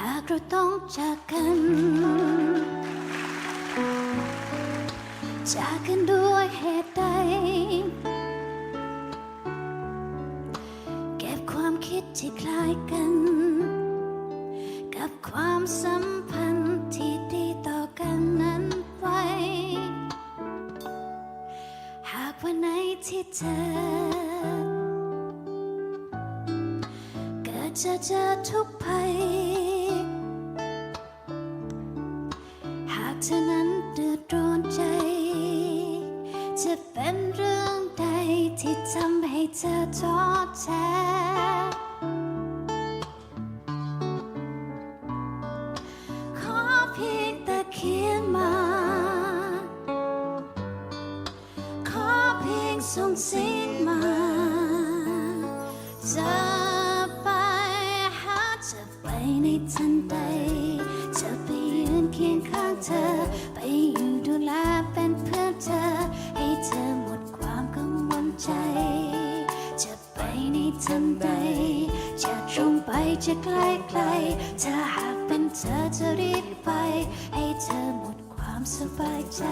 หากเราต้องจากกัน จากกันด้วยเหตุใด เก็บความคิดที่คล้ายกัน กับความสัมพันธ์ที่ดีต่อกันนั้นไว้ หากวันไหนที่เธอเกิดจะเจอทุกภัย เธอนั้นเดือดร้อนใจ จะเป็นเรื่องใดที่ทำให้เธอท้อแท้ขอเพียงแต่เขียนมา ขอเพียงส่งเสียงมาจะไปหาเธอไปในทันใดจะไป ใจ จะไปในทันใด จะตรงไปจะไกลไกล ถ้าหากเป็นเธอจะรีบไป ให้เธอหมดความสบายใจ